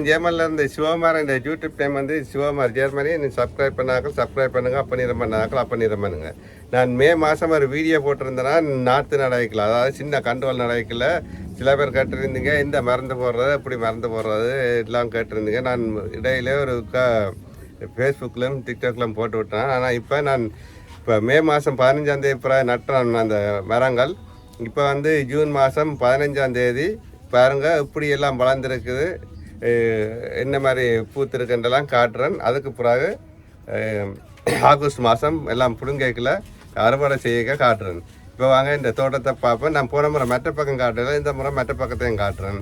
நான் ஜெர்மனில் இருந்த சிவகுமார் இந்த யூடியூப் டைம் வந்து சிவகுமார். ஜெர்மனி நீ சப்ஸ்கிரைப் பண்ணாக்கள் சப்ஸ்கிரைப் பண்ணுங்கள் அப்போ நிறம் பண்ணாக்கள் அப்போ நிறம் பண்ணுங்கள் நான் மே மாதம் ஒரு வீடியோ போட்டிருந்தேன்னா நாற்று நடவைக்கல அதாவது சின்ன கண்டுவல் நடவைக்கல சில பேர் கேட்டிருந்தீங்க இந்த மறந்து போடுறது இப்படி மறந்து போடுறது எல்லாம் கேட்டிருந்தீங்க. நான் இடையிலே ஒரு க ஃபேஸ்புக்லையும் டிக்டாக்லையும் போட்டு விட்டேன். ஆனால் இப்போ நான் இப்போ மே மாதம் பதினஞ்சாந்தேதி பிற பிறகு நட்டுறேன் அந்த மரங்கள் இப்போ வந்து ஜூன் மாதம் பதினஞ்சாந்தேதி பாருங்கள் இப்படி எல்லாம் வளர்ந்துருக்குது. என்ன மாதிரி பூத்திருக்குன்றலாம் காட்டுறேன். அதுக்கு பிறகு ஆகஸ்ட் மாதம் எல்லாம் புடுங்கைக்கில் அறுவடை செய்ய காட்டுறேன். இப்போ வாங்க இந்த தோட்டத்தை பார்ப்பேன் நான் போன முறை மெட்ட பக்கம் காட்டல இந்த முறை மெட்ட பக்கத்தையும் காட்டுறேன்.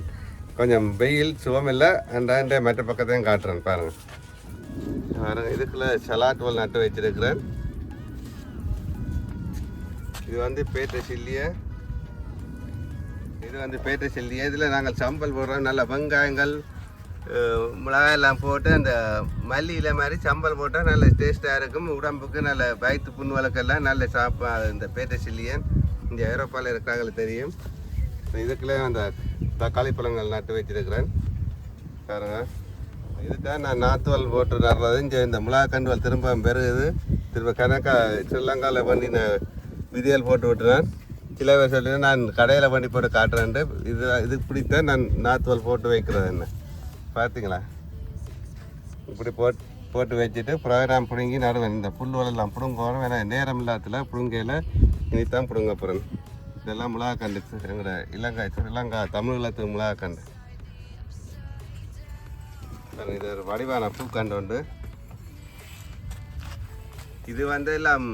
கொஞ்சம் வெயில் சுகம் இல்லை அந்த இந்த மெட்ட பக்கத்தையும் காட்டுறேன் பாருங்கள் பாருங்கள் இதுக்குள்ளே சலாட்டுவல் நட்டு வச்சிருக்கிறேன். இது வந்து பேட்டை சில்லியை. இது வந்து பேட்டை சில்லியை. இதில் நாங்கள் சம்பல் போடுறோம். நல்ல வெங்காயங்கள் மிளகாய் எல்லாம் போட்டு அந்த மல்லியில் மாதிரி சம்பல் போட்டால் நல்ல டேஸ்ட்டாக இருக்கும். உடம்புக்கு நல்ல வயிற்று புண்ணுவலுக்கெல்லாம் நல்ல சாப்பா இந்த பேட்டை சில்லியன் இங்கே ஐரோப்பாவில் இருக்கிறாங்களே தெரியும். இதுக்குள்ளே அந்த தக்காளி பழங்கள் நட்டு வச்சிருக்கிறேன். பாருங்க. இதுதான் நான் நாத்துவல் போட்டு நடுறது இங்கே இந்த மிளகா கண்டுவல் திரும்ப பெருகுது. திரும்ப கணக்கா ஸ்ரீலங்காவில் நான் விதியல் போட்டு விட்டுறேன். சில பேர் சொல்லி நான் கடையில் பண்ணி போட்டு காட்டுறேன் இது இது பிடித்தான் நான் நாத்துவல் போட்டு வைக்கிறது என்ன? பார்த்தீங்களா இப்படி போட்டு போட்டு வச்சுட்டு ப்ரோக்ராம் பிடுங்கி நடுவேன் இந்த புல் பிடுங்க பிடுங்கணும் ஏன்னா நேரம் இல்லாத்துல பிடுங்கையில் இனித்தான் பிடுங்க போகிறேன் இதெல்லாம் மிளகாக்கண்டு எங்களோட இலங்கை ஸ்ரீலங்கா தமிழகத்துக்கு மிளகாக்கண்டு பாருங்க, இது ஒரு வடிவான பூக்கண்டு உண்டு. இது வந்து எல்லாம்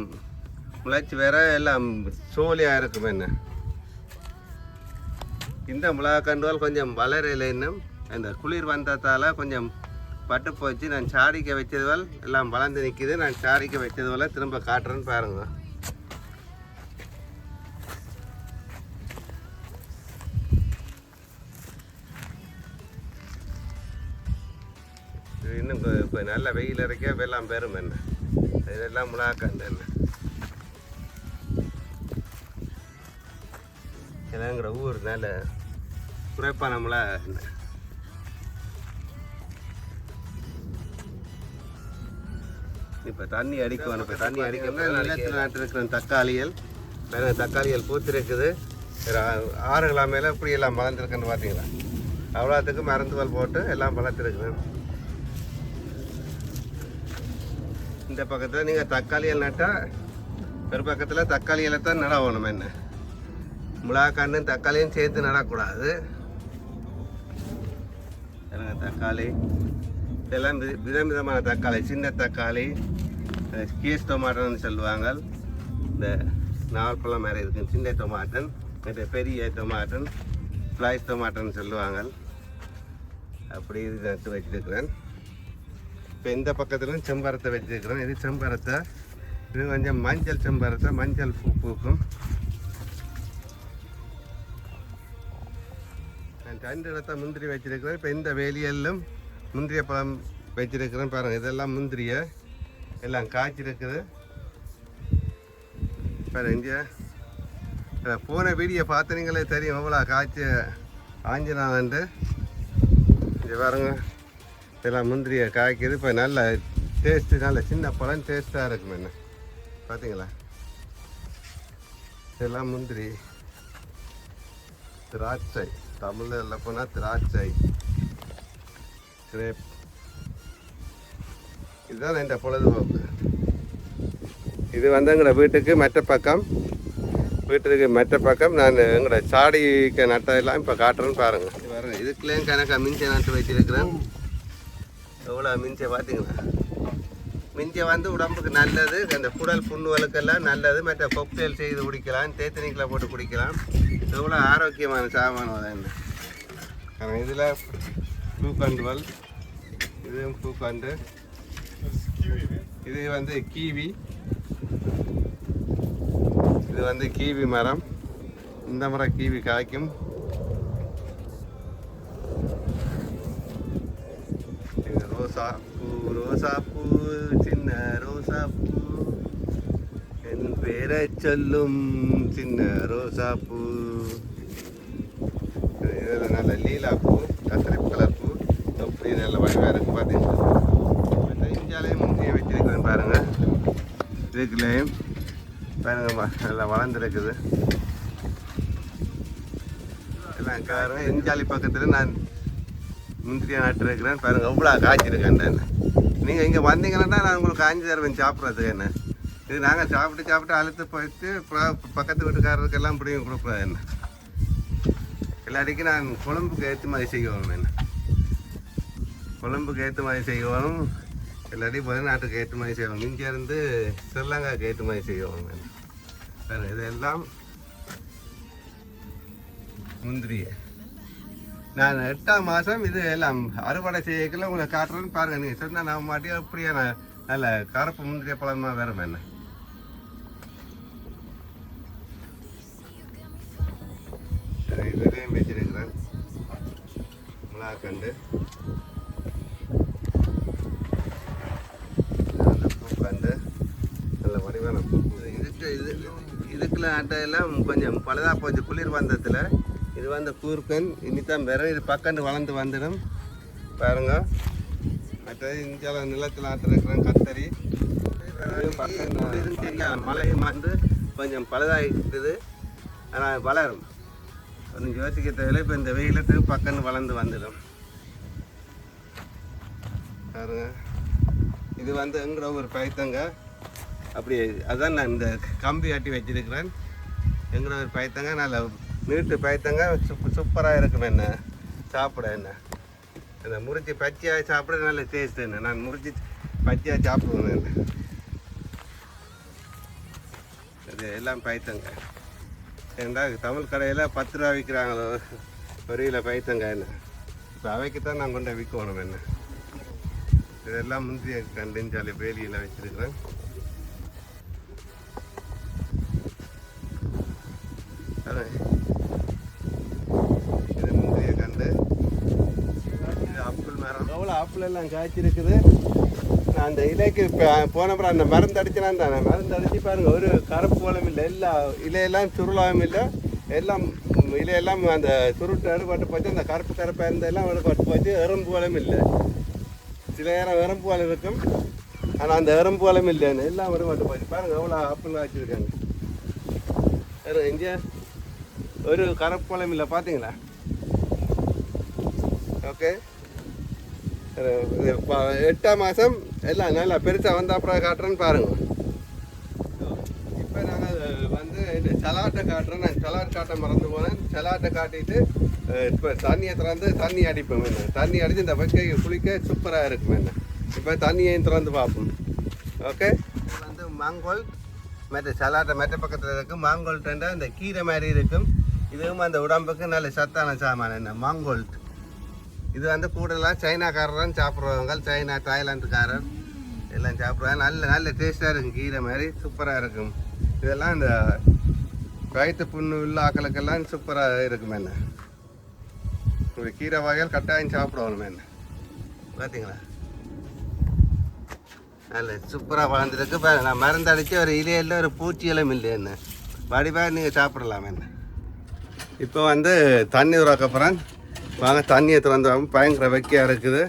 முளைச்சி வேற எல்லாம் சோழியாக இருக்கும் என்ன இந்த மிளகாக்கண்டுகள் கொஞ்சம் வளரலை இன்னும் அந்த குளிர் வந்ததால் கொஞ்சம் பட்டு போச்சு. நான் சாடிக்க வச்சதுவல் எல்லாம் வளர்ந்து நிற்கிது நான் சாடிக்க போல் திரும்ப காட்டுறேன்னு பாருங்கள் இன்னும் இப்போ நல்ல வெயில் இறக்க வெள்ளம் பெரும் என்ன? இதெல்லாம் முழாக்கண்டு என்ன? கிளங்குற ஊர் நல்ல குறைப்பான முழா என்ன? இப்போ தண்ணி அடிக்கணும் இப்போ தண்ணி அடிக்கணும் நிலத்தில் நாட்டிருக்கிற தக்காளிகள் நிறைய தக்காளிகள் பூத்திருக்குது. ஆறு கிலோ மேலே இப்படி எல்லாம் வளர்ந்துருக்குன்னு பார்த்தீங்களா அவ்வளோத்துக்கு மருந்துவல் போட்டு எல்லாம் வளர்த்துருக்குது. இந்த பக்கத்தில் நீங்கள் தக்காளிகள் நட்டால் ஒரு பக்கத்தில் தக்காளிகளை தான் நடவணும் என்ன? மிளகாக்கண்ணும் தக்காளியும் சேர்த்து நடக்கூடாது. எனக்கு தக்காளி. இதெல்லாம் வி- விதம் விதமான தக்காளி சின்ன தக்காளி கேஸ் கீஸ் டொமாட்டோன்னு சொல்லுவாங்க. இந்த நாகப்பழம் மாதிரி இருக்கும் சின்ன டொமாட்டன் இந்த பெரிய டொமாட்டன் ஸ்லைஸ் டொமாட்டோன்னு சொல்லுவாங்க. அப்படி இது நட்டு வச்சிருக்கிறேன். இப்போ இந்த பக்கத்துலையும் செம்பரத்தை வச்சுருக்குறேன். இது செம்பரத்தை இது கொஞ்சம் மஞ்சள் செம்பரத்தை மஞ்சள் பூ பூக்கும். நான் ரெண்டு இடத்த முந்திரி வச்சிருக்கிறேன். இப்போ இந்த வேலியெல்லாம் முந்திரிய பழம் வச்சிருக்கிறேன் பாருங்கள் இதெல்லாம் முந்திரிய. எல்லாம் காய்ச்சிருக்குது. பாருங்க இங்கே. போன வீடியோ பார்த்தனீங்களே தெரியும் எவ்வளோ காய்ச்சி ஆஞ்சினான்ட்டு இது பாருங்க. இதெல்லாம் முந்திரியை காய்க்குது. இப்போ நல்ல டேஸ்ட்டு நல்ல சின்ன பழம் டேஸ்ட்டாக இருக்கும் என்ன? பார்த்தீங்களா இதெல்லாம் முந்திரி. திராட்சை. தமிழில் போனால் திராட்சை. கிரேப் இதுதான் இந்த பொழுதுபோக்கு. இது வந்து எங்களோட வீட்டுக்கு மற்ற பக்கம். வீட்டுக்கு மற்ற பக்கம் நான் எங்களோட சாடிக்கு நட்டதெல்லாம் இப்போ காட்டுறேன்னு பாருங்கள் பாருங்கள் பாருங்க இதுக்குள்ளேயும் கணக்கா மிஞ்சை நட்டு வச்சுருக்கிறேன் எவ்வளோ மிஞ்சை பார்த்தீங்களா? மிஞ்சை வந்து உடம்புக்கு நல்லது அந்த குடல் புண்ணுவலுக்கெல்லாம் நல்லது மற்ற கொக்டேல் செய்து குடிக்கலாம் தேத்தனிக்கில் போட்டு குடிக்கலாம். எவ்வளோ ஆரோக்கியமான சாமானம் அது என்ன? இதில் பூக்கண்டுவல் இதுவும் பூக்கண்டு. இது வந்து கீவி. இது வந்து கீவி மரம். இந்த மரம் கீவி காய்க்கும். ரோசா பூ ரோசா பூ சின்ன ரோசா பூ. என் பேரை சொல்லும் சின்ன ரோசா பூ. இதில் நல்ல லீலா பூ கத்திரி கலர் அப்படியே நல்ல வடிவாக இருக்குது பார்த்தீங்கன்னா இந்த இஞ்சாலையும் முந்திய வச்சிருக்கிறேன் பாருங்க இதுக்குள்ளேயும் பாருங்கம்மா நல்லா வளர்ந்துருக்குது எல்லாம் காரணம் இஞ்சாலி பக்கத்தில் நான் முந்திரியை நட்டுருக்கிறேன் பாருங்கள் எவ்வளோ காய்ச்சிருக்கேன் நீங்கள் இங்கே வந்தீங்கன்னா நான் உங்களுக்கு காய்ச்சி தருவேன் சாப்பிட்றதுக்கு என்ன இது நாங்கள் சாப்பிட்டு சாப்பிட்டு அழுத்து போயிட்டு பக்கத்து வீட்டுக்காரருக்கெல்லாம் பிடிங்க கொடுக்குறது என்ன எல்லாடிக்கும் நான் குழம்புக்கு ஏற்ற மாதிரி செய்யணும் என்ன கொழம்புக்கு ஏற்ற மாதிரி இல்லாட்டி வெளிநாட்டுக்கு ஏற்ற மாதிரி செய்யணும் இங்கே இருந்து ஸ்ரீலங்காவுக்கு ஏற்ற மாதிரி வேறு என்ன இதெல்லாம் முந்திரிய. நான் எட்டாம் மாதம் இது எல்லாம் அறுவடை செய்யக்கல உங்களை காட்டுறேன்னு பாருங்கள் நீங்கள் சொன்னால் நான் மாட்டியும் அப்படியே நான் நல்ல கருப்பு முந்திரிய பழமாக வேறு என்ன? இதுலேயும் வச்சிருக்கிறேன் மிளகாக்கண்டு அந்த பூக்கண்டு நல்ல வடிவான பூ இதுக்கு இது இதுக்குள்ள அட்டையெல்லாம் கொஞ்சம் பழுதாக போச்சு. குளிர் வந்ததில் இது வந்து கூர்க்கன் இனித்தான் வேற இது பக்கண்டு வளர்ந்து வந்துடும். பாருங்க. மற்றது இந்தியாவில் நிலத்தில் ஆட்டிருக்கிறேன் கத்தரி. இது பக்கண்டு இதுன்னு தெரியாது மழையும் வந்து கொஞ்சம் பழுதாகிட்டுது ஆனால் வளரும். கொஞ்சம் யோசிக்க தேவையில்லை இப்போ இந்த வெயிலத்துக்கு பக்கன்னு வளர்ந்து வந்துடும். பாருங்க. இது வந்து எங்கிற ஒரு பைத்தங்க. அப்படி அதான் நான் இந்த கம்பி ஆட்டி வச்சிருக்கிறேன். எங்கிற ஒரு பயத்தங்க நல்ல நீட்டு பயத்தங்க சூப் சூப்பராக இருக்கும் என்ன? சாப்பிட என்ன? இந்த முறிச்சு பச்சையாக சாப்பிட நல்ல டேஸ்ட் என்ன? நான் முறிச்சு பச்சையாக சாப்பிடுவேன் என்ன? இது எல்லாம் பயத்தங்க. ஏன்னா தமிழ் கடையில் பத்து ரூபா விற்கிறாங்களோ ஒரு கிலோ என்ன? இப்போ அவைக்கு தான் நான் கொண்டு விற்கணும் என்ன? இதெல்லாம் முந்திரிய கண்டுஞ்சாலி வேலியில் வச்சிருக்கிறேன். எவ்வளோ எல்லாம் காய்ச்சிருக்குது. நான் அந்த இலைக்கு இப்போ போனப்புறம் அந்த மருந்து அடிச்சுனா தானே. மருந்து அடித்து பாருங்க ஒரு கருப்பு போலும் இல்லை எல்லா இலையெல்லாம் சுருளாகவும் இல்லை. எல்லாம் இலையெல்லாம் அந்த சுருட்டு அறுபட்டு போச்சு அந்த கருப்பு கருப்பாக இருந்தெல்லாம் அறுபட்டு போச்சு. எறும்பு போலும் இல்லை. சில நேரம் எறும்பு போலம் இருக்கும். ஆனால் அந்த எறும்பு போலம் இல்லைன்னு எல்லாம் அறுபட்டு போச்சு. பாருங்க எவ்வளோ ஆப்பிள் காய்ச்சிருக்காங்க. இங்கே ஒரு கருப்பு போலம் இல்லை பார்த்தீங்களா? ஓகே. எட்டாம் மாதம் எல்லாம் நல்லா பெருசாக வந்த அப்புறம் காட்டுறேன்னு பாருங்க. இப்போ நாங்கள் வந்து இந்த சலாட்டை காட்டுறேன் நான் சலாட் காட்ட மறந்து போனேன். சலாட்டை காட்டிட்டு இப்போ தண்ணியை திறந்து தண்ணி அடிப்போம் என்ன? தண்ணி அடித்து இந்த வைக்கை குளிக்க சூப்பராக இருக்கும் என்ன? இப்போ தண்ணியையும் திறந்து பார்ப்போம். ஓகே வந்து மாங்கோல் மற்ற சலாட்டை மற்ற பக்கத்தில் இருக்கும் மாங்கோல்ட்டுன்றா இந்த கீரை மாதிரி இருக்கும். இதுவும் அந்த உடம்புக்கு நல்ல சத்தான சாமான் என்ன? மாங்கோல்ட்டு இது வந்து கூடலாம் சைனாக்காரரும் சாப்பிட்றவங்க சைனா தாய்லாந்துக்காரர் எல்லாம் சாப்பிட்றாங்க நல்ல நல்ல டேஸ்ட்டாக இருக்கும். கீரை மாதிரி சூப்பராக இருக்கும். இதெல்லாம் இந்த வயிற்று புண்ணு உள்ள ஆக்களுக்கெல்லாம் சூப்பராக இருக்கும் என்ன? ஒரு கீரை வகையில் கட்டாயம் சாப்பிடணும் என்ன? பார்த்தீங்களா நல்ல சூப்பராக வளர்ந்துருக்கு. பாருங்க நான் மருந்து ஒரு இலையில் ஒரு பூச்சியெல்லாம் இல்லை என்ன? வடிவாக நீங்கள் சாப்பிடலாம் என்ன? இப்போ வந்து தண்ணி உறக்கப்புறம் வாங்க தண்ணியை திறந்து வாங்க. பயங்கர வெக்கையாக இருக்குது.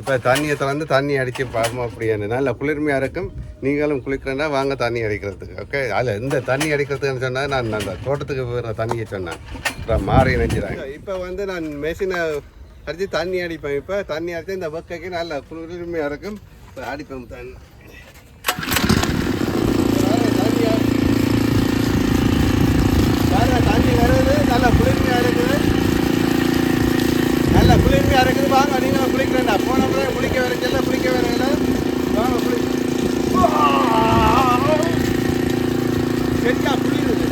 இப்போ தண்ணியை திறந்து தண்ணி அடித்து பார்ப்போம் அப்படின்னு நல்ல குளிர்மையாக இருக்கும். நீங்களும் குளிக்கிறேன்னா வாங்க தண்ணி அடிக்கிறதுக்கு ஓகே அதில் இந்த தண்ணி அடிக்கிறதுக்குன்னு சொன்னால் நான் அந்த தோட்டத்துக்கு போகிற தண்ணியை சொன்னேன் அப்புறம் மாறி நினைச்சிடாங்க இப்போ வந்து நான் மெஷினை அடித்து தண்ணி அடிப்பேன். இப்போ தண்ணி அடித்து இந்த வெக்கைக்கு நல்ல குளிர்மையாக இருக்கும். இப்போ அடிப்பேன் தண்ணி பாருங்க தண்ணி வருது நல்லா குளிர்மையாக இருக்குது நல்லா குளிர்மையாக இருக்குது வாங்க நீங்களும் குளிக்கிறேன்டா போன முறை குளிக்க வரைக்கல குளிக்க வரைக்கல வாங்க குளி சரியா குளிருது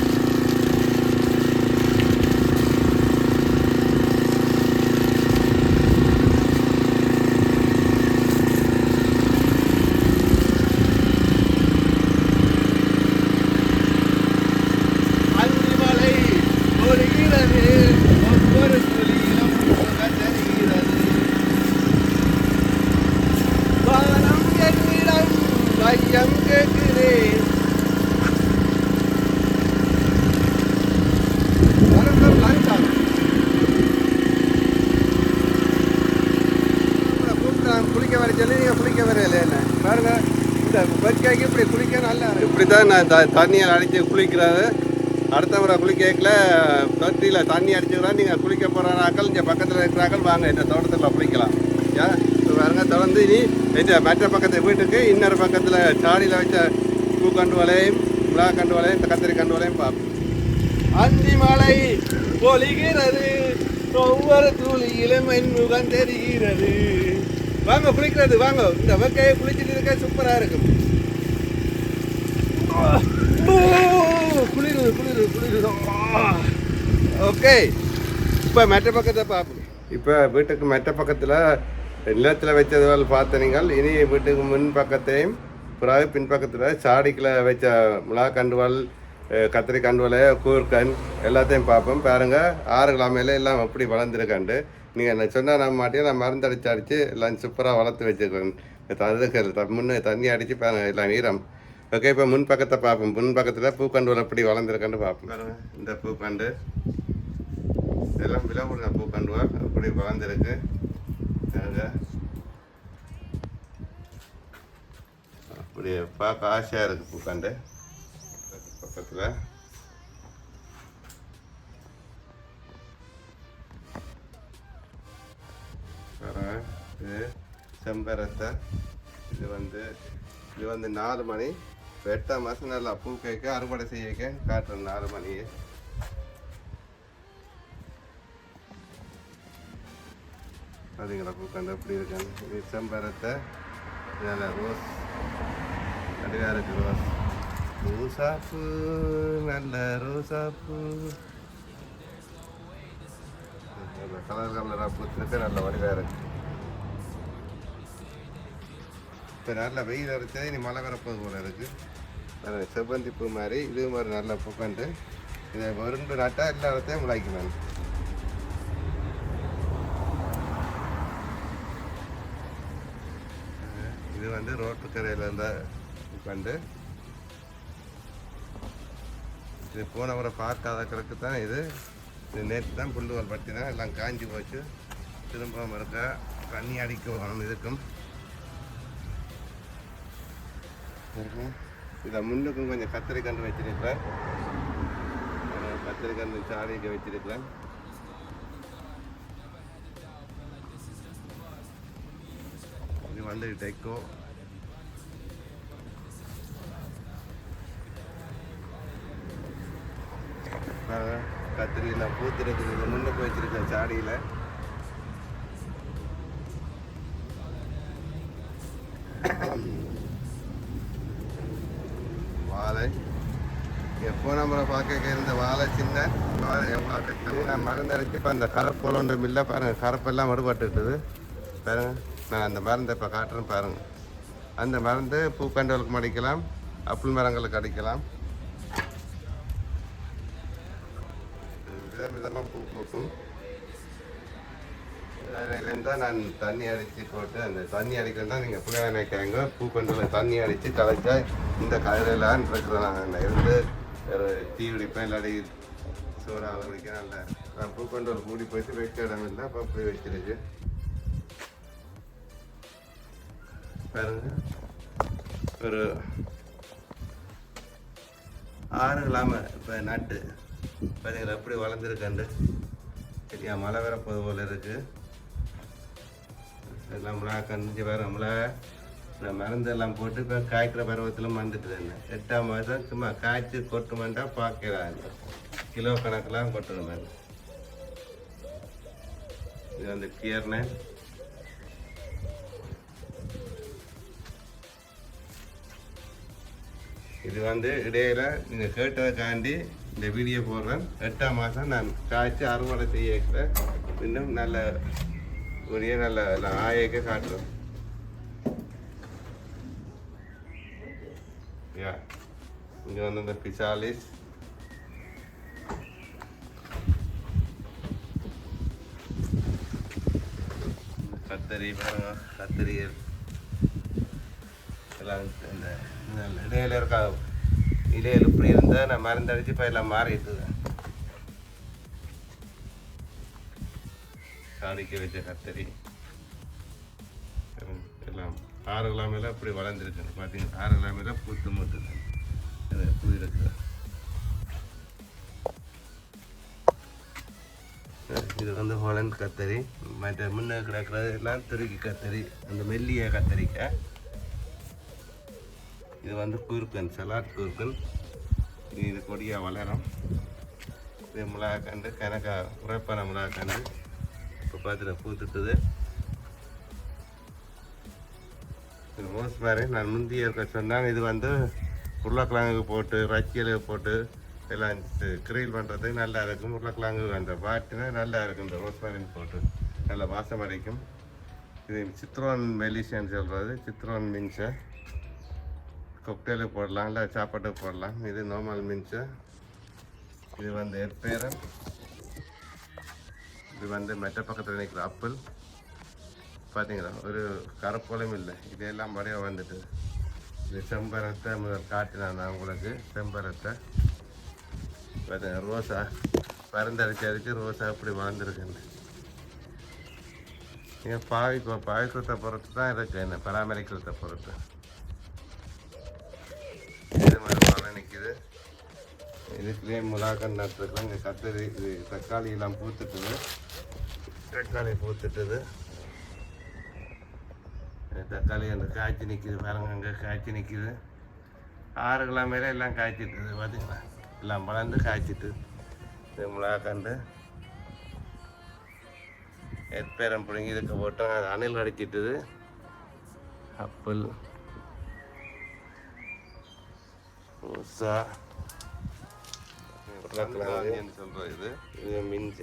அல்மலை ஒழுகிறது ஒவ்வொரு துளியிலும் சுகம் தெரிகிறது குளிக்க வர சொல்லி நீங்கள் குளிக்க வரையில என்ன பாருங்க இந்த பச்சாக்கி இப்படி குளிக்க நல்லா இருக்கு இப்படி தான் நான் த தண்ணியில் அடித்து குளிக்கிறாரு. அடுத்த முறை குளிக்கல தொட்டியில் தண்ணி அடிச்சுக்கிறான் நீங்கள் குளிக்க போகிறாக்கள் இங்கே பக்கத்தில் இருக்கிறாக்கள் வாங்க இந்த தோட்டத்தில் குளிக்கலாம். ஏன் இப்போ பாருங்க தொடர்ந்து இனி இந்த மற்ற பக்கத்து வீட்டுக்கு இன்னொரு பக்கத்தில் சாடியில் வச்ச பூக்கண்டு வலையும் மிளகா கண்டு வலையும் கத்திரி கண்டு வலையும் பார்ப்போம் அந்தி மலை பொழிகிறது. ஒவ்வொரு தூளியிலும் என் முகம் தெரிகிறது. வாங்க குளிக்கிறது வாங்க. இந்த வக்கையை குளிச்சுட்டு இருக்க சூப்பராக இருக்கும். குளிருது குளிருது குளிருது ஓகே இப்போ மெட்ட பக்கத்தை பார்ப்போம். இப்போ வீட்டுக்கு மெட்ட பக்கத்தில் நிலத்தில் வச்சதுவல் பார்த்த நீங்கள் இனி வீட்டுக்கு முன் பக்கத்தையும் பிறகு பின்பக்கத்தில் சாடிக்கில் வச்ச மிளகா கண்டுவால் கத்திரி கண்டுவலை கூர்க்கன் எல்லாத்தையும் பார்ப்போம். பாருங்கள் ஆறு கிழமையில எல்லாம் எப்படி வளர்ந்துருக்காண்டு. நீங்கள் என்ன சொன்னால் நம்ம மாட்டியும் நான் மருந்தடிச்சு அடித்து எல்லாம் சூப்பராக வளர்த்து வச்சுருக்கேன் அதுக்கு முன்னே தண்ணி அடித்து பாருங்க எல்லாம் நீரம் ஓகே இப்போ முன் பக்கத்தை பார்ப்போம். முன் பக்கத்தில் பூக்கண்டுவல் எப்படி வளர்ந்துருக்கான்னு பார்ப்போம். இந்த பூக்கண்டு. இதெல்லாம் விலை கொடுங்க பூக்கண்டுவல் எப்படி வளர்ந்துருக்கு. அப்படி பார்க்க ஆசையாக இருக்குது பூக்கண்டு. பக்கத்தில். இது செம்பரத்தை. இது வந்து இது வந்து நாலு மணி வெட்ட எட்டாம் மாதம் நல்லா பூ கேட்க அறுவடை செய்ய காட்டுறேன் நாலு மணியை. பார்த்தீங்களா பூக்கண்டு எப்படி இருக்காங்க இது செம்பரத்தை நல்ல ரோஸ் அடிவாக இருக்கு ரோஸ். ரோசாப்பூ நல்ல ரோசாப்பூ. கலர் கலராக பூத்துருக்கு நல்ல வடிவாக இருக்குது இப்போ நல்ல வெயில் அரைச்சதே இனி மழை வரப்போது போல இருக்கு. நல்ல செவ்வந்தி பூ மாதிரி இது மாதிரி நல்ல பூக்கண்டு இதை வருண்டு நட்டால் எல்லா இடத்தையும் முளைக்கும் இது வந்து ரோட்டு கரையில் இருந்த பூக்கண்டு இது போன முறை பார்க்காத கிடக்கு தான் இது. இது நேற்று தான் புல்லுவல் பட்டி தான் எல்லாம் காஞ்சி போச்சு. திரும்ப இருக்க தண்ணி அடிக்கும் இதுக்கும். இதை முன்னுக்கும் கொஞ்சம் கத்திரிக்கன்று வச்சிருக்கிறேன். கத்திரிக்கன்று கத்திரி சாடிக்கு வச்சிருக்கிறேன். இது வந்து டெக்கோ. பாருங்க, கத்திரியில முன்னுக்கு வச்சிருக்கேன் சாடியில் பார்க்க இருந்த வாழை சின்ன வாழை நான் இப்போ அந்த கரப்பு ஒன்றும் இல்லை. பாருங்கள் கரப்பெல்லாம் மறுபட்டுட்டுது பாருங்க நான் அந்த மருந்தை இப்போ காட்டுறேன் பாருங்கள் அந்த மருந்து பூக்கண்டலுக்கு அடிக்கலாம் அப்புள் மரங்களுக்கு அடிக்கலாம். விதம் விதமாக பூ பூக்கும். இருந்தால் நான் தண்ணி அடித்து போட்டு அந்த தண்ணி அடிக்கிறதா நீங்கள் எப்படி நினைக்கிறாங்க பூக்கண்டில் தண்ணி அடித்து கலைச்சா இந்த கதிரெல்லாம் இருக்கிறேன் நான் இருந்து ஒரு டீ குடிப்பேன் இல்லாடி சோறாக வைக்கிறேன் இல்லை. நான் ஒரு மூடி போயிட்டு வைக்க இடம் இல்லை அப்போ போய் வச்சிருக்கு பாருங்க. ஒரு ஆறு இல்லாமல் இப்போ நட்டு பாருங்கள் எப்படி வளர்ந்துருக்கண்டு சரியா மழை வேற போது போல இருக்கு. எல்லாம் மிளகா கஞ்சி வேற மிளகா மருந்து எல்லாம் போட்டு இப்போ காய்க்கிற பருவத்தில் வந்துட்டு என்ன? எட்டாம் மாதம் சும்மா காய்ச்சி கொட்டு மண்டா பார்க்கிறாங்க கிலோ கணக்கெலாம் கொட்டுற மாதிரி இது வந்து கியர்னு இது வந்து இடையில நீங்கள் கேட்டதுக்காண்டி இந்த வீடியோ போடுறேன். எட்டாம் மாதம் நான் காய்ச்சி அறுவடை செய்ய இன்னும் நல்ல ஒரே நல்ல நல்ல ஆயக்க காட்டுறேன் இங்கே வந்து இந்த பிசாலிஸ் கத்தரி பாருங்க கத்தரியல் எல்லாம் இந்த இடையில இருக்கா இடையில இப்படி இருந்தால் நான் மருந்தடிச்சு இப்போ எல்லாம் மாறிட்டு காடிக்க வச்ச கத்தரி எல்லாம் ஆறு கிலோமீட்டர் இப்படி வளர்ந்துருக்கு பார்த்தீங்கன்னா ஆறு கிலோமீட்டர் பூத்து மூட்டுது இது பூ இருக்குது இது வந்து ஹோலண்ட் கத்தரி மற்ற முன்ன கிடக்கிறதுலாம் துருக்கி கத்தரி அந்த மெல்லிய கத்தரிக்காய் இது வந்து குறுக்கன் சலாட் குறுக்கன் இது கொடியாக வளரும் இது மிளகாக்கண்டு கணக்கா உரைப்பான மிளகாக்கண்டு இப்போ பார்த்துட்டு பூத்துட்டுது இது ரோஸ் மாதிரி நான் முந்தைய இருக்க இது வந்து உருளைக்கிழங்கு போட்டு ரச்சியல் போட்டு எல்லாம் கிரில் பண்ணுறதுக்கு நல்லா இருக்கும். உருளைக்கிழங்கு அந்த பாட்டினா நல்லா இருக்கும். இந்த ரோஸ் போட்டு நல்லா வாசம் அடிக்கும் இது சித்ரோன் மெலிஷியன்னு சொல்கிறது சித்ரோன் மின்சை கொக்டேலுக்கு போடலாம். இல்லை சாப்பாட்டுக்கு போடலாம். இது நார்மல் மின்சை இது வந்து எற்பேரன் இது வந்து மெட்ட பக்கத்தில் நிற்கிற ஆப்பிள் பார்த்தீங்களா ஒரு கரப்போலும் இல்லை. இதெல்லாம் படையாக வந்துட்டு இது செம்பரத்தை முதல் காட்டினேன் நான் உங்களுக்கு. செம்பரத்தை. பார்த்தேன் ரோசா பரந்தடிச்சதுக்கு ரோசா இப்படி வளர்ந்துருக்குன்னு நீங்கள் பாவிக்கோ பாவிக்கிறத பொறுத்து தான் இருக்கு என்ன பராமரிக்கிறத பொறுத்து. இது மாதிரி மழை நிற்கிது இதுக்குள்ளேயே முலாக்கன் நட்டுருக்கலாம் இங்கே கத்தரி இது தக்காளி எல்லாம் பூத்துட்டுது. தக்காளி பூத்துட்டுது. தக்காளி அந்த காய்ச்சி நிற்கிது பாருங்க அங்கே காய்ச்சி நிற்கிது ஆறு கிலோமீட்டர் எல்லாம் காய்ச்சிட்டுது பார்த்தீங்களா எல்லாம் வளர்ந்து காய்ச்சிட்டு இது முலாக்கண்டு எற்பேரம் பிடுங்கி இதுக்கு போட்டோம். அது அணில் அடிச்சிட்டுது. அப்பிள் உஷா சொல்கிறோம் இது. இது மிஞ்ச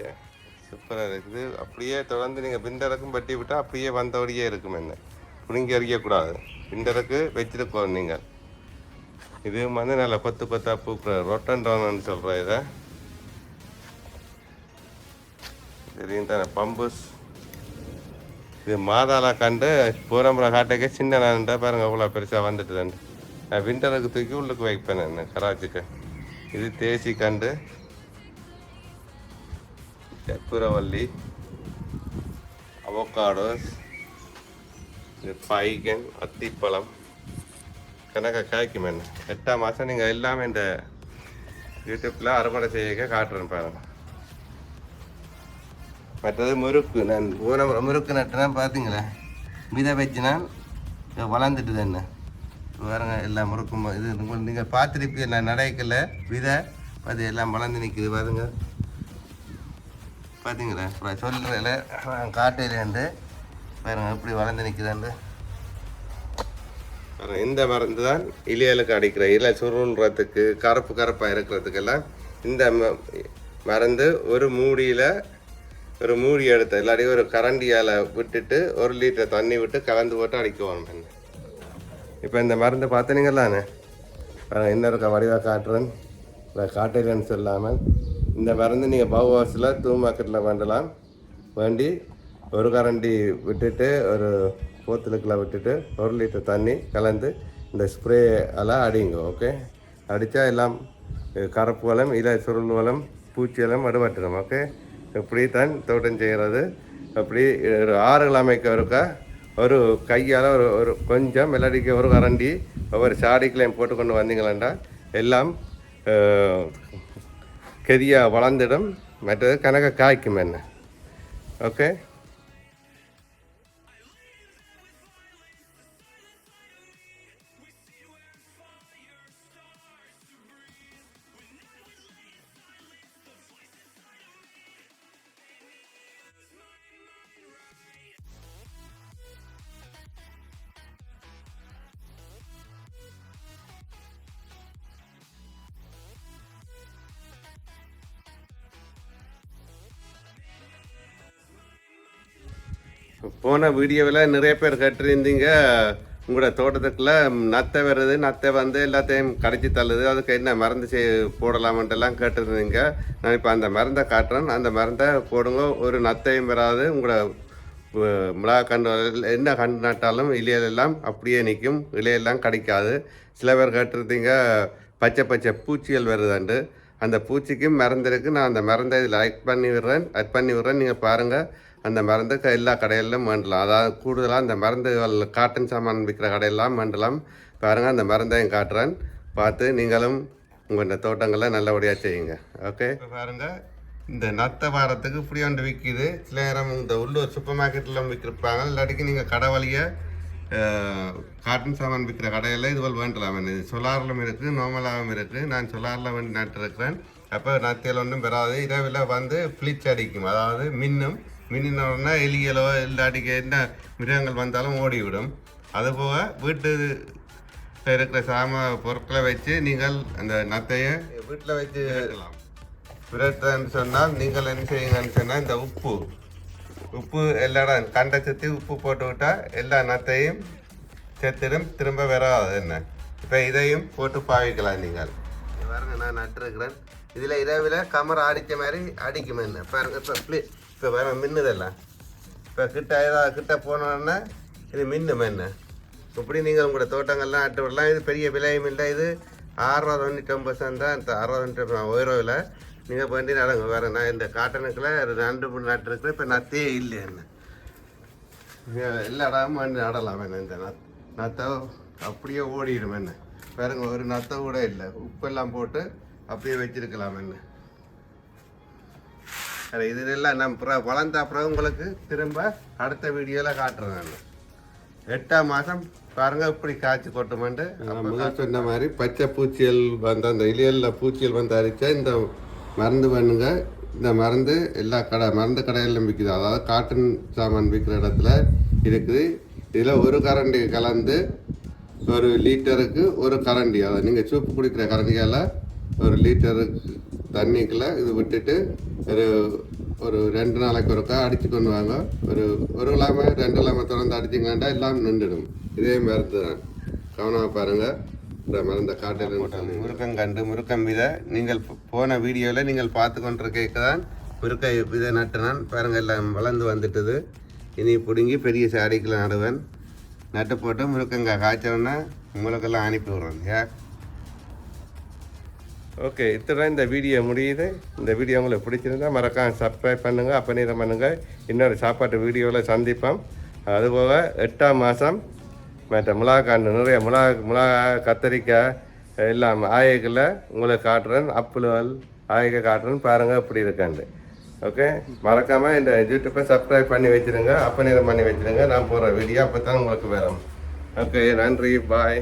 சூப்பராக இருக்குது. அப்படியே தொடர்ந்து நீங்கள் பிண்டருக்கும் பட்டி விட்டால் அப்படியே வந்தபடியே இருக்கும் என்ன? பிடுங்கி அறியக்கூடாது பிண்டருக்கு வச்சிருக்கோம் நீங்கள் இது வந்து நல்ல கொத்து கொத்தா பூக்கிற ரொட்டன்டோன்னு சொல்கிற இதை. தெரியும் தானே பம்புஸ். இது மாதாளா கண்டு பூரம்புற காட்டைக்கே சின்ன நான்டா பாருங்க அவ்வளோ பெருசாக வந்துட்டு நான் விண்டருக்கு தூக்கி உள்ளுக்கு வைப்பேன் நான் கராச்சிக்கு இது தேசி கண்டு. கற்பூரவல்லி அவோக்காடோஸ். இது பைகன் அத்திப்பழம் கணக்க காய்க்கும் என்ன எட்டாம் மாதம் நீங்கள் எல்லாமே இந்த யூடியூப்பில் அறுவடை செய்ய காட்டுறேன் பாருங்க. மற்றது முறுக்கு நான் ஊன முறுக்கு நட்டுனா பார்த்தீங்களா விதை வச்சு வளர்ந்துட்டு தானே பாருங்க எல்லா முறுக்கும் இது உங்களுக்கு நீங்கள் பார்த்துருப்பீங்க நான் நடக்கல விதை அது எல்லாம் வளர்ந்து நிற்குது பாருங்க. பார்த்தீங்களா இப்போ சொல்கிறேன் நான் காட்டையிலேருந்து பாருங்க எப்படி வளர்ந்து நிற்குதாண்டு இந்த மருந்து தான் இலையலுக்கு அடிக்கிற இலை சுருன்றதுக்கு கருப்பு கருப்பாக இருக்கிறதுக்கெல்லாம் இந்த ம- மருந்து ஒரு மூடியில் ஒரு மூடி எடுத்து இல்லாட்டி ஒரு கரண்டியால் விட்டுட்டு ஒரு லிட்டர் தண்ணி விட்டு கலந்து போட்டு அடிக்குவாங்க இப்போ இந்த மருந்து பார்த்தனீங்களாண்ணே என்ன இருக்க வடிவாக காட்டுறேன். இல்லை காட்டுறேன்னு சொல்லாமல் இந்த மருந்து நீங்கள் பவுவாஸில் தூ மார்க்கெட்டில் வேண்டலாம் வேண்டி ஒரு கரண்டி விட்டுட்டு ஒரு போத்தலுக்குள்ள விட்டுட்டு ஒரு லிட்டர் தண்ணி கலந்து இந்த ஸ்ப்ரே எல்லாம் அடிங்க ஓகே அடித்தா எல்லாம் கருப்பு வளம் இலை சுருள் வளம் பூச்சி எல்லாம் ஓகே இப்படி தான் தோட்டம் செய்கிறது அப்படி ஒரு ஆறு அமைக்க ஒருக்கா ஒரு கையால் ஒரு ஒரு கொஞ்சம் மெல்லடிக்கு ஒரு கரண்டி ஒவ்வொரு சாடிக்கலையும் போட்டு கொண்டு வந்தீங்களா எல்லாம் கெதியாக வளர்ந்துடும். மற்றது கணக்க காய்க்கும் என்ன ஓகே போன வீடியோவில் நிறைய பேர் கேட்டிருந்தீங்க. உங்களோட தோட்டத்துக்குள்ள நத்தை வருது நத்தை வந்து எல்லாத்தையும் கடைச்சி தள்ளுது. அதுக்கு என்ன மருந்து செய் போடலாமன்ட்டுலாம் கேட்டிருந்தீங்க. நான் இப்போ அந்த மருந்தை காட்டுறேன். அந்த மருந்தை போடுங்க. ஒரு நத்தையும் வராது. உங்களோட மிளகா கண்டு என்ன கண்டு நட்டாலும் இலையிலெல்லாம் அப்படியே நிற்கும். இலையெல்லாம் கிடைக்காது. சில பேர் கேட்டிருந்தீங்க பச்சை பச்சை பூச்சிகள் வருதாண்டு அந்த பூச்சிக்கும் மருந்து இருக்குது நான் அந்த மருந்தை இதில் ஆட் பண்ணி விடுறேன் ஆட் பண்ணி விடுறேன் நீங்கள் பாருங்கள் அந்த மருந்து க- எல்லா கடையிலும் வேண்டலாம். அதாவது கூடுதலாக அந்த மருந்துகள் காட்டன் சாமான் விற்கிற கடையெல்லாம் வேண்டலாம். பாருங்கள் அந்த மருந்தையும் காட்டுறேன். பார்த்து நீங்களும் உங்கள் இந்த தோட்டங்களை நல்லபடியாக செய்யுங்க. ஓகே? இப்போ பாருங்கள் இந்த நத்த வாரத்துக்கு இப்படி ஒன்று விற்கிது சில நேரம் இந்த உள்ளூர் சூப்பர் மார்க்கெட்டில் விற்கிருப்பாங்க இல்லாட்டிக்கு நீங்கள் கடை வழியை காட்டன் சாமான் விற்கிற கடையில் இதுவள் வேண்டலாம். இது சொலாரிலும் இருக்குது நோமலாகவும் இருக்குது நான் சொலாரில் வந்து நட்டுருக்கிறேன். அப்போ நத்தியில் ஒன்றும் பெறாது. இரவில் வந்து ஃப்ளிச் அடிக்கும். அதாவது மின்னும் மின்னின உடனே எலிகளோ இல்லாட்டிக்கு என்ன மிருகங்கள் வந்தாலும் ஓடிவிடும். அதுபோக வீட்டு இருக்கிற சாம பொருட்களை வச்சு நீங்கள் அந்த நத்தையை வீட்டில் வச்சு விரட்டலாம். விரட்டுறேன்னு சொன்னால் நீங்கள் என்ன செய்யுங்கன்னு சொன்னால் இந்த உப்பு. உப்பு எல்லா இடம் கண்டை சுற்றி உப்பு போட்டு விட்டால் எல்லா நத்தையும் செத்துடும் திரும்ப வராது என்ன. இப்போ இதையும் போட்டு பாவிக்கலாம் நீங்கள். பாருங்க நான் நட்டுருக்கிறேன். இதில் இரவில் கமரை அடித்த மாதிரி அடிக்கும் என்ன? பாருங்க இப்போ இப்போ வேற மின்னுதெல்லாம் இப்போ கிட்ட ஏதாவது கிட்ட போனோன்னா இது மின்னும் என்ன இப்படி நீங்கள் உங்களோட தோட்டங்கள்லாம் நட்டு விடலாம் இது பெரிய விலையும் இல்லை. இது ஆறுரூவா தொண்ணூற்றி ஒம்பது சென்ட் தான் இந்த அறுபது தொண்ணூற்றி ஒயரோவில் நீங்கள் பண்ணி நடங்க வேறு நான் இந்த காட்டனுக்கில் நண்டு மூணு நட்டுருக்குறேன் இப்போ நத்தையே இல்லை என்ன. எல்லா இடமும் வந்து நடலாம் என்ன இந்த நத் நத்தை அப்படியே ஓடிடும் என்ன. வேறுங்க ஒரு நத்தை கூட இல்லை. உப்பெல்லாம் போட்டு அப்படியே வச்சுருக்கலாம் என்ன. அது இதெல்லாம் நான் அப்புறம் வளர்ந்த அப்புறம் உங்களுக்கு திரும்ப அடுத்த வீடியோவில் காட்டுறேன் நான். எட்டாம் மாதம் பாருங்க இப்படி காய்ச்சி கொட்டுமாண்டு முதல் சொன்ன மாதிரி பச்சை பூச்சியல் வந்து அந்த இலையலில் பூச்சியல் வந்து அரிச்சா இந்த மருந்து பண்ணுங்க இந்த மருந்து எல்லா கடை மருந்து கடையிலும் விற்குது அதாவது காட்டன் சாமான் விற்கிற இடத்துல இருக்குது. இதில் ஒரு கரண்டி கலந்து ஒரு லிட்டருக்கு ஒரு கரண்டி. அதாவது நீங்கள் சூப்பு குடிக்கிற கரண்டியால் ஒரு லிட்டருக்கு தண்ணிக்குள்ள இது விட்டுட்டு ஒரு ஒரு ரெண்டு நாளைக்கு ஒருக்கா அடிச்சு கொண்டு வாங்க. ஒரு ஒரு கிழமை ரெண்டு கிழமை திறந்து அடிச்சிங்களாண்டா எல்லாம் நின்றுடும். இதே மருந்து தான் கவனமாக பாருங்கள் இந்த மருந்த காட்டில் முருக்கங்கண்டு முருக்கம் விதை. நீங்கள் போன வீடியோவில் நீங்கள் பார்த்து கொண்டிருக்க தான் முருக்கை விதை நட்டுனான். பாருங்கள் எல்லாம் வளர்ந்து வந்துட்டுது. இனி பிடுங்கி பெரிய சாடிக்கில் நடுவேன். நட்டு போட்டு முருக்கங்காய் காய்ச்சோன்னா உங்களுக்கெல்லாம் அனுப்பி விடுறேன். ஏ ஓகே இத்துடன் இந்த வீடியோ முடியுது. இந்த வீடியோ உங்களுக்கு பிடிச்சிருந்தா மறக்காம சப்ஸ்கிரைப் பண்ணுங்கள் அப்போ பண்ணுங்கள் இன்னொரு சாப்பாட்டு வீடியோவில் சந்திப்போம். அதுபோக எட்டாம் மாதம் மற்ற மிளகாண்டு நிறைய மிளகா மிளகா கத்தரிக்காய் எல்லாம் ஆயைகளை உங்களுக்கு காட்டுறேன். அப்புளுவல் ஆயக்கை காட்டுறேன். பாருங்கள் எப்படி இருக்காண்டு. ஓகே மறக்காமல் இந்த யூடியூப்பை சப்ஸ்கிரைப் பண்ணி வச்சுருங்க அப்போ நேரம் பண்ணி வச்சுருங்க. நான் போகிற வீடியோ அப்போ தான் உங்களுக்கு வரும். ஓகே நன்றி பாய்